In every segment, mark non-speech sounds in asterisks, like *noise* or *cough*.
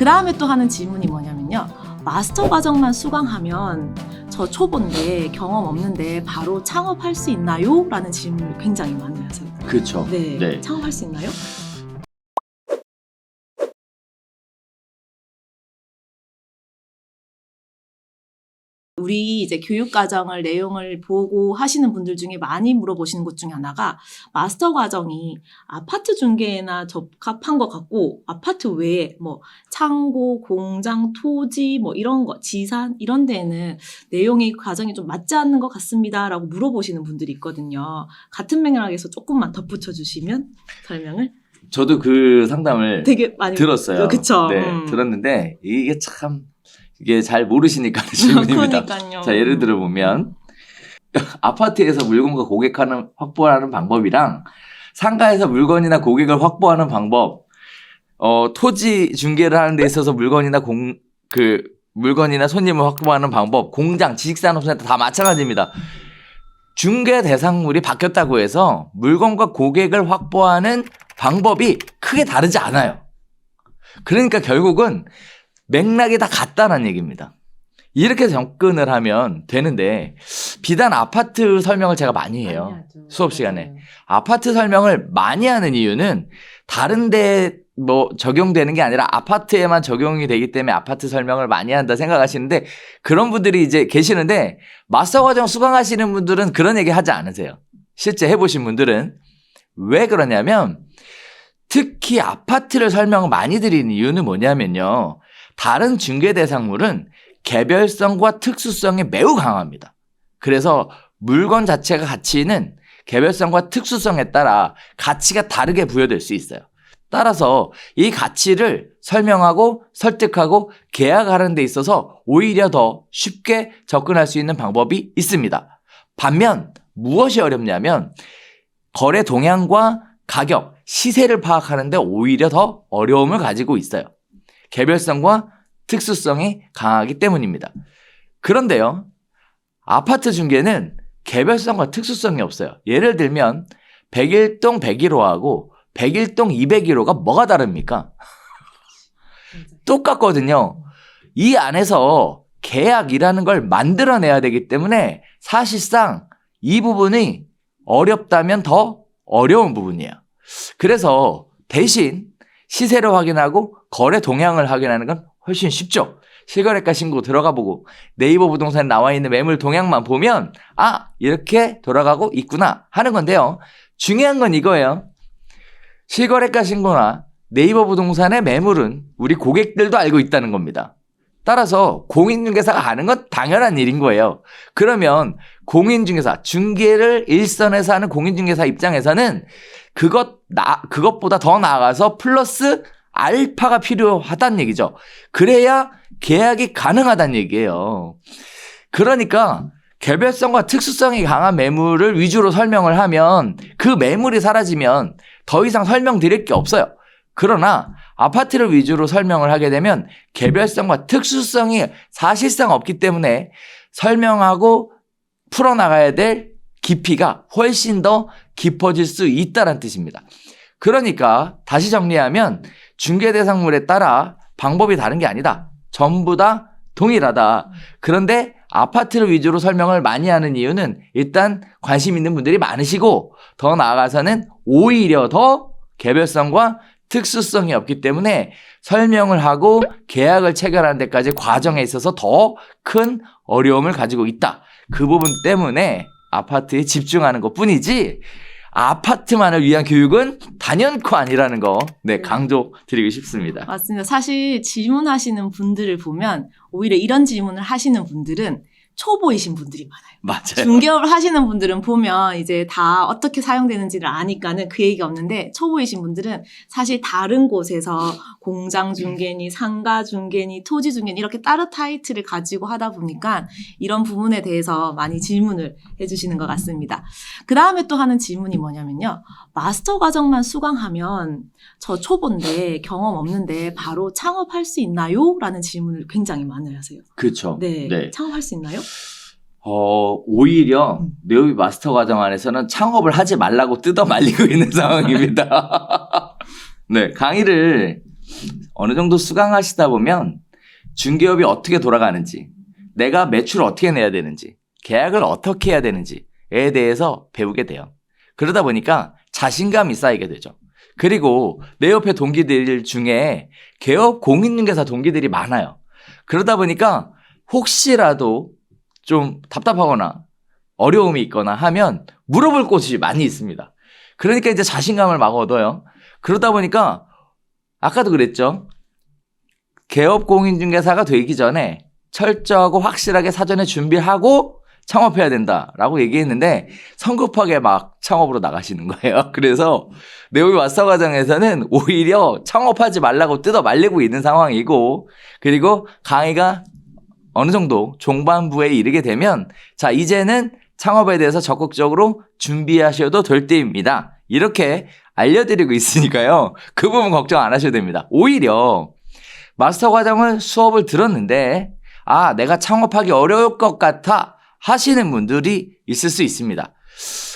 그 다음에 또 하는 질문이 뭐냐면요. 마스터 과정만 수강하면 저 초보인데 경험 없는데 바로 창업할 수 있나요? 라는 질문을 굉장히 많이 하세요. 그렇죠. 네, 네. 창업할 수 있나요? 이제 교육 과정을 내용을 보고 하시는 분들 중에 많이 물어보시는 것 중에 하나가 마스터 과정이 아파트 중개나 적합한 것 같고 아파트 외에 뭐 창고, 공장, 토지 뭐 이런 거 지산 이런 데는 내용이 과정이 좀 맞지 않는 것 같습니다라고 물어보시는 분들이 있거든요. 같은 맥락에서 조금만 덧붙여 주시면 설명을 저도 그 상담을 되게 많이 들었어요. 그쵸. 네, 음. 들었는데 이게 참 이게 잘 모르시니까 *laughs* 질문입니다. 그러니까요. 자, 예를 들어 보면 아파트에서 물건과 고객하는 확보하는 방법이랑 상가에서 물건이나 고객을 확보하는 방법, 어, 토지 중개를 하는 데 있어서 물건이나 공, 그, 물건이나 손님을 확보하는 방법, 공장, 지식산업센터 다 마찬가지입니다. 중개 대상물이 바뀌었다고 해서 물건과 고객을 확보하는 방법이 크게 다르지 않아요. 그러니까 결국은 맥락이 다 같다는 얘기입니다. 이렇게 접근을 하면 되는데 비단 아파트 설명을 제가 많이 해요. 수업 시간에. 아파트 설명을 많이 하는 이유는 다른데 뭐 적용되는 게 아니라 아파트에만 적용이 되기 때문에 아파트 설명을 많이 한다 생각하시는데 그런 분들이 이제 계시는데 마스터 과정 수강하시는 분들은 그런 얘기 하지 않으세요. 실제 해보신 분들은 왜 그러냐면 특히 아파트를 설명을 많이 드리는 이유는 뭐냐면요. 다른 중개 대상물은 개별성과 특수성이 매우 강합니다. 그래서 물건 자체가 가치는 개별성과 특수성에 따라 가치가 다르게 부여될 수 있어요. 따라서 이 가치를 설명하고 설득하고 계약하는 데 있어서 오히려 더 쉽게 접근할 수 있는 방법이 있습니다. 반면 무엇이 어렵냐면 거래 동향과 가격, 시세를 파악하는데 오히려 더 어려움을 가지고 있어요. 개별성과 특수성이 강하기 때문입니다. 그런데요, 아파트 중개는 개별성과 특수성이 없어요. 예를 들면 101동 101호하고 101동 201호가 뭐가 다릅니까? 똑같거든요. 이 안에서 계약이라는 걸 만들어내야 되기 때문에 사실상 이 부분이 어렵다면 더 어려운 부분이에요. 그래서 대신 시세를 확인하고 거래 동향을 확인하는 건 훨씬 쉽죠. 실거래가 신고 들어가 보고 네이버 부동산에 나와 있는 매물 동향만 보면 아 이렇게 돌아가고 있구나 하는 건데요. 중요한 건 이거예요. 실거래가 신고나 네이버 부동산의 매물은 우리 고객들도 알고 있다는 겁니다. 따라서 공인중개사가 아는 건 당연한 일인 거예요. 그러면 공인중개사, 중개를 일선에서 하는 공인중개사 입장에서는 그것, 나, 그것보다 더 나아가서 플러스 알파가 필요하다는 얘기죠. 그래야 계약이 가능하다는 얘기예요. 그러니까 개별성과 특수성이 강한 매물을 위주로 설명을 하면 그 매물이 사라지면 더 이상 설명드릴 게 없어요. 그러나 아파트를 위주로 설명을 하게 되면 개별성과 특수성이 사실상 없기 때문에 설명하고 풀어나가야 될 깊이가 훨씬 더 깊어질 수 있다는 뜻입니다. 그러니까 다시 정리하면 중개 대상물에 따라 방법이 다른 게 아니다. 전부 다 동일하다. 그런데 아파트를 위주로 설명을 많이 하는 이유는 일단 관심 있는 분들이 많으시고 더 나아가서는 오히려 더 개별성과 특수성이 없기 때문에 설명을 하고 계약을 체결하는 데까지 과정에 있어서 더 큰 어려움을 가지고 있다. 그 부분 때문에 아파트에 집중하는 것 뿐이지 아파트만을 위한 교육은 단연코 아니라는 거, 네, 강조 드리고 싶습니다. 맞습니다. 사실 질문하시는 분들을 보면 오히려 이런 질문을 하시는 분들은 초보이신 분들이 많아요. 맞아요. 중개업을 하시는 분들은 보면 이제 다 어떻게 사용되는지를 아니까는 그 얘기가 없는데 초보이신 분들은 사실 다른 곳에서 공장 중개니 상가 중개니 토지 중개니 이렇게 다른 타이틀을 가지고 하다 보니까 이런 부분에 대해서 많이 질문을 해주시는 것 같습니다. 그 다음에 또 하는 질문이 뭐냐면요. 마스터 과정만 수강하면 저 초보인데 경험 없는데 바로 창업할 수 있나요? 라는 질문을 굉장히 많이 하세요. 그렇죠. 네. 네. 창업할 수 있나요? 어, 오히려 음. 네오비 마스터 과정 안에서는 창업을 하지 말라고 뜯어 말리고 있는 *laughs* 상황입니다. 네, 강의를 어느 정도 수강하시다 보면 중개업이 어떻게 돌아가는지, 내가 매출 어떻게 내야 되는지, 계약을 어떻게 해야 되는지에 대해서 배우게 돼요. 그러다 보니까 자신감이 쌓이게 되죠. 그리고 내 옆에 동기들 중에 개업 공인중개사 동기들이 많아요. 그러다 보니까 혹시라도 좀 답답하거나 어려움이 있거나 하면 물어볼 곳이 많이 있습니다. 그러니까 이제 자신감을 막 얻어요. 그러다 보니까 아까도 그랬죠. 개업 공인중개사가 되기 전에 철저하고 확실하게 사전에 준비하고 창업해야 된다라고 얘기했는데 성급하게 막 창업으로 나가시는 거예요. *laughs* 그래서 네오비 마스터 과정에서는 오히려 창업하지 말라고 뜯어 말리고 있는 상황이고 그리고 강의가 어느 정도 종반부에 이르게 되면 자 이제는 창업에 대해서 적극적으로 준비하셔도 될 때입니다. 이렇게 알려드리고 있으니까요. 그 부분 걱정 안 하셔도 됩니다. 오히려 마스터 과정을 수업을 들었는데 아 내가 창업하기 어려울 것 같아 하시는 분들이 있을 수 있습니다.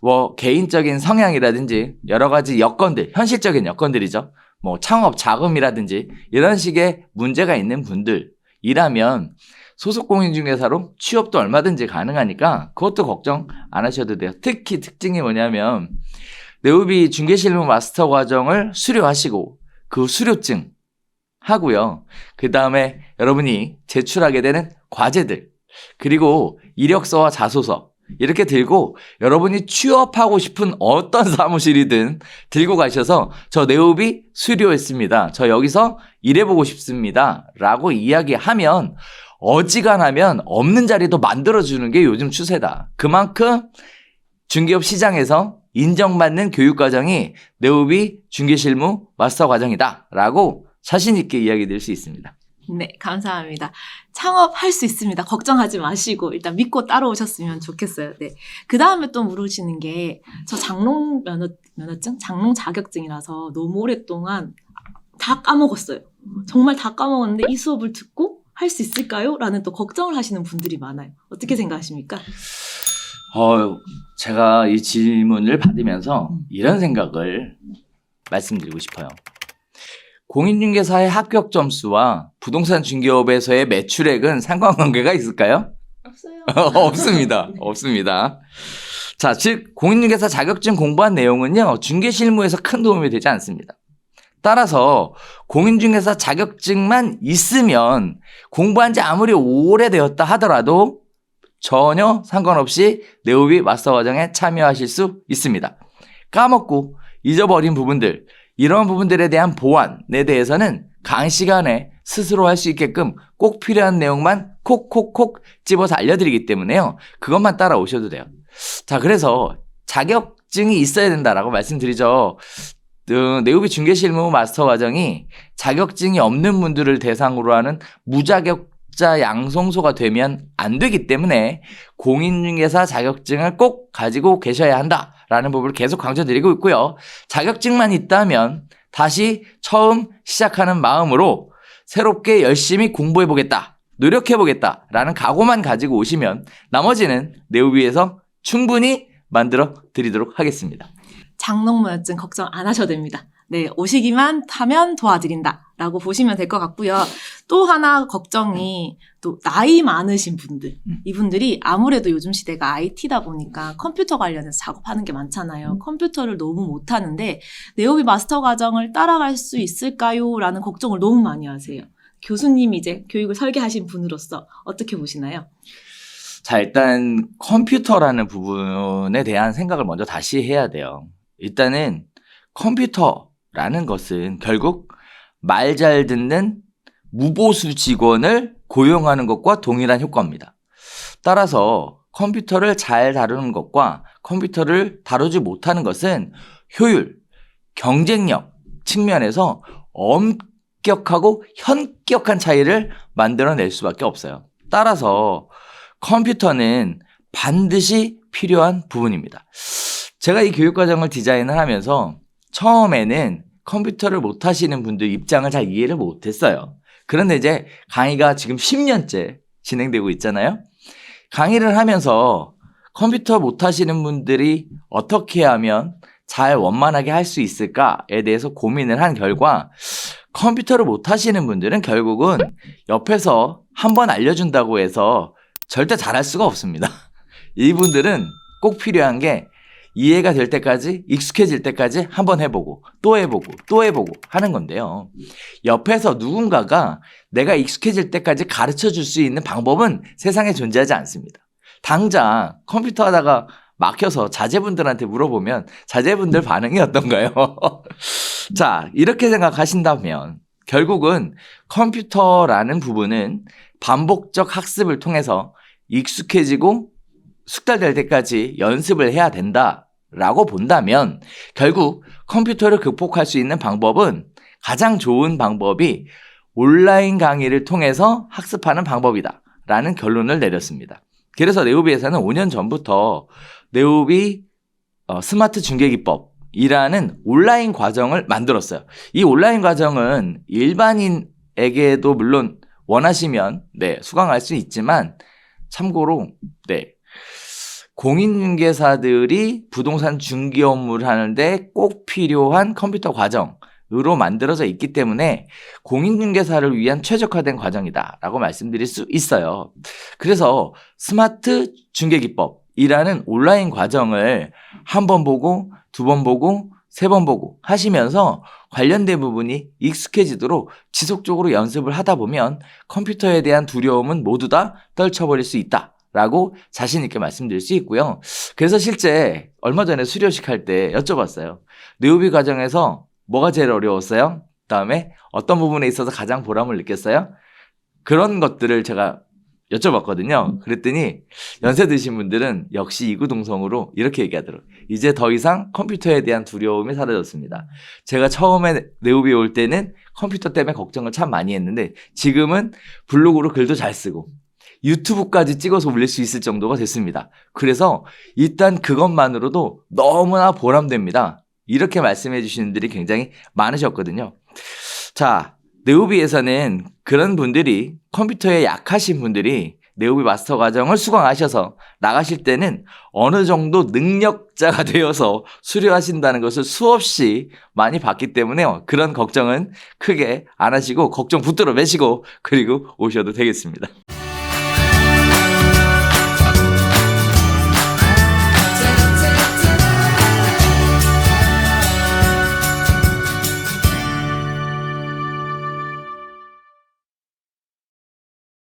뭐 개인적인 성향이라든지 여러 가지 여건들 현실적인 여건들이죠. 뭐 창업 자금이라든지 이런 식의 문제가 있는 분들이라면 소속 공인중개사로 취업도 얼마든지 가능하니까 그것도 걱정 안 하셔도 돼요. 특히 특징이 뭐냐면 네오비 중개실무 마스터 과정을 수료하시고 그 수료증 하고요. 그 다음에 여러분이 제출하게 되는 과제들 그리고 이력서와 자소서 이렇게 들고 여러분이 취업하고 싶은 어떤 *laughs* 사무실이든 들고 가셔서 저 네오비 수료했습니다. 저 여기서 일해보고 싶습니다. 라고 이야기하면 어지간하면 없는 자리도 만들어주는 게 요즘 추세다. 그만큼 중개업 시장에서 인정받는 교육과정이 네오비 중개실무 마스터 과정이다. 라고 자신있게 이야기 드릴 수 있습니다. 네, 감사합니다. 창업할 수 있습니다. 걱정하지 마시고 일단 믿고 따라오셨으면 좋겠어요. 네. 그 다음에 또 물으시는 게 저 장롱 면허, 면허증? 장롱 자격증이라서 너무 오랫동안 다 까먹었어요. 정말 다 까먹었는데 이 수업을 듣고 할 수 있을까요? 라는 또 걱정을 하시는 분들이 많아요. 어떻게 생각하십니까? 어, 제가 이 질문을 받으면서 음. 이런 생각을 말씀드리고 싶어요. 공인중개사의 합격 점수와 부동산 중개업에서의 매출액은 상관관계가 있을까요? 없어요. *laughs* 없습니다. 없습니다. 자, 즉, 공인중개사 자격증 공부한 내용은요, 중개 실무에서 큰 도움이 되지 않습니다. 따라서 공인중개사 자격증만 있으면 공부한 지 아무리 오래되었다 하더라도 전혀 상관없이 네오비 마스터 과정에 참여하실 수 있습니다. 까먹고 잊어버린 부분들, 이런 부분들에 대한 보완에 대해서는 강의 시간에 스스로 할 수 있게끔 꼭 필요한 내용만 콕콕콕 집어서 알려드리기 때문에요. 그것만 따라오셔도 돼요. 자, 그래서 자격증이 있어야 된다라고 말씀드리죠. 어, 네오비 중개실무 마스터 과정이 자격증이 없는 분들을 대상으로 하는 무자격자 양성소가 되면 안 되기 때문에 공인중개사 자격증을 꼭 가지고 계셔야 한다라는 부분을 계속 강조드리고 있고요. 자격증만 있다면 다시 처음 시작하는 마음으로 새롭게 열심히 공부해 보겠다, 노력해 보겠다라는 각오만 가지고 오시면 나머지는 네오비에서 충분히 만들어 드리도록 하겠습니다. 장롱면허증 걱정 안 하셔도 됩니다. 네, 오시기만 하면 도와드린다. 라고 보시면 될 것 같고요. 또 하나 걱정이 또 나이 많으신 분들. 음. 이분들이 아무래도 요즘 시대가 IT다 보니까 컴퓨터 관련해서 작업하는 게 많잖아요. 음. 컴퓨터를 너무 못하는데 네오비 마스터 과정을 따라갈 수 있을까요? 라는 걱정을 너무 많이 하세요. 교수님이 이제 교육을 설계하신 분으로서 어떻게 보시나요? 자, 일단 컴퓨터라는 부분에 대한 생각을 먼저 다시 해야 돼요. 일단은 컴퓨터라는 것은 결국 말 잘 듣는 무보수 직원을 고용하는 것과 동일한 효과입니다. 따라서 컴퓨터를 잘 다루는 것과 컴퓨터를 다루지 못하는 것은 효율, 경쟁력 측면에서 엄격하고 현격한 차이를 만들어낼 수밖에 없어요. 따라서 컴퓨터는 반드시 필요한 부분입니다. 제가 이 교육과정을 디자인을 하면서 처음에는 컴퓨터를 못 하시는 분들 입장을 잘 이해를 못 했어요. 그런데 이제 강의가 지금 10년째 진행되고 있잖아요. 강의를 하면서 컴퓨터 못 하시는 분들이 어떻게 하면 잘 원만하게 할 수 있을까에 대해서 고민을 한 결과 컴퓨터를 못 하시는 분들은 결국은 옆에서 한번 알려준다고 해서 절대 잘할 수가 없습니다. *laughs* 이분들은 꼭 필요한 게 이해가 될 때까지 익숙해질 때까지 한번 해보고 또 해보고 또 해보고 하는 건데요. 옆에서 누군가가 내가 익숙해질 때까지 가르쳐 줄 수 있는 방법은 세상에 존재하지 않습니다. 당장 컴퓨터 하다가 막혀서 자제분들한테 물어보면 자제분들 반응이 어떤가요? *laughs* 자, 이렇게 생각하신다면 결국은 컴퓨터라는 부분은 반복적 학습을 통해서 익숙해지고 숙달될 때까지 연습을 해야 된다 라고 본다면 결국 컴퓨터를 극복할 수 있는 방법은 가장 좋은 방법이 온라인 강의를 통해서 학습하는 방법이다. 라는 결론을 내렸습니다. 그래서 네오비에서는 5년 전부터 네오비 어, 스마트 중계기법 이라는 온라인 과정을 만들었어요. 이 온라인 과정은 일반인에게도 물론 원하시면 네, 수강할 수 있지만 참고로 네. 공인중개사들이 부동산 중개 업무를 하는데 꼭 필요한 컴퓨터 과정으로 만들어져 있기 때문에 공인중개사를 위한 최적화된 과정이다라고 말씀드릴 수 있어요. 그래서 스마트 중개기법이라는 온라인 과정을 한 번 보고 두 번 보고 세 번 보고 하시면서 관련된 부분이 익숙해지도록 지속적으로 연습을 하다 보면 컴퓨터에 대한 두려움은 모두 다 떨쳐버릴 수 있다. 라고 자신 있게 말씀드릴 수 있고요. 그래서 실제 얼마 전에 수료식 할 때 여쭤봤어요. 네오비 과정에서 뭐가 제일 어려웠어요? 다음에 어떤 부분에 있어서 가장 보람을 느꼈어요? 그런 것들을 제가 여쭤봤거든요. 그랬더니 연세 드신 분들은 역시 이구동성으로 이렇게 얘기하더라고요. 이제 더 이상 컴퓨터에 대한 두려움이 사라졌습니다. 제가 처음에 네오비 올 때는 컴퓨터 때문에 걱정을 참 많이 했는데 지금은 블로그로 글도 잘 쓰고 유튜브까지 찍어서 올릴 수 있을 정도가 됐습니다. 그래서 일단 그것만으로도 너무나 보람됩니다. 이렇게 말씀해 주시는 분들이 굉장히 많으셨거든요. 자, 네오비에서는 그런 분들이 컴퓨터에 약하신 분들이 네오비 마스터 과정을 수강하셔서 나가실 때는 어느 정도 능력자가 *laughs* 되어서 수료하신다는 것을 수없이 많이 봤기 때문에 그런 걱정은 크게 안 하시고 걱정 붙들어 매시고 그리고 오셔도 되겠습니다.